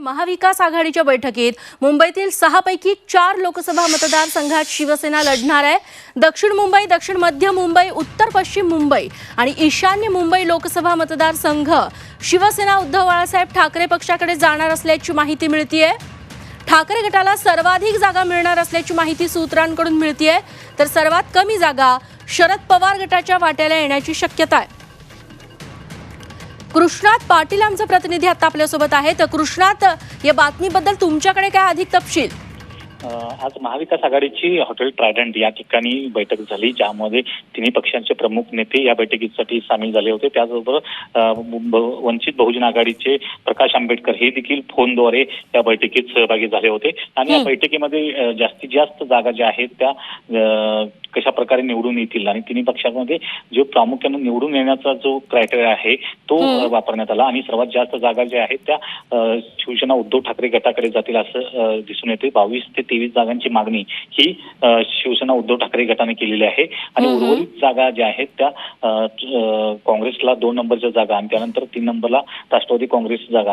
महाविकास आघाडीच्या बैठकीत मुंबईतील सहापैकी चार लोकसभा मतदारसंघात शिवसेना लढणार आहे. दक्षिण मुंबई दक्षिण मध्य मुंबई उत्तर पश्चिम मुंबई आणि ईशान्य मुंबई लोकसभा मतदारसंघ शिवसेना उद्धव बाळासाहेब ठाकरे पक्षाकडे जाणार असल्याची माहिती मिळतीये. ठाकरे गटाला सर्वाधिक जागा मिळणार असल्याची माहिती सूत्रांकडून मिळतीये. तर सर्वात कमी जागा शरद पवार गटाच्या वाट्याला येण्याची शक्यता आहे. कृष्णात पाटील आमचे प्रतिनिधी आता आपल्यासोबत आहे तर कृष्णात या बातमीबद्दल तुमच्याकडे काय अधिक तपशील? आज महाविकास आघाडीची हॉटेल ट्रायडंट या ठिकाणी बैठक झाली ज्यामध्ये तिन्ही पक्षांचे प्रमुख नेते या बैठकीसाठी सामील झाले होते. त्याचबरोबर वंचित बहुजन आघाडीचे प्रकाश आंबेडकर हे देखील फोनद्वारे या बैठकीत सहभागी झाले होते. आणि या. बैठकीमध्ये जास्तीत जास्त जागा ज्या आहेत त्या कशा प्रकारे निवडून येतील. आणि तिन्ही पक्षांमध्ये जो प्रामुख्याने निवडून येण्याचा जो क्रायटेरिया आहे तो वापरण्यात आला. आणि सर्वात जास्त जागा ज्या आहेत त्या शिवसेना उद्धव ठाकरे गटाकडे जातील असं दिसून येते. बावीस ते तेवीस जागांची मागणी ही शिवसेना उद्धव ठाकरे गटाने केलेली आहे. आणि. उर्वरित जागा ज्या आहेत त्या काँग्रेसला दोन नंबरच्या जागा आणि त्यानंतर तीन नंबरला राष्ट्रवादी काँग्रेस जागा.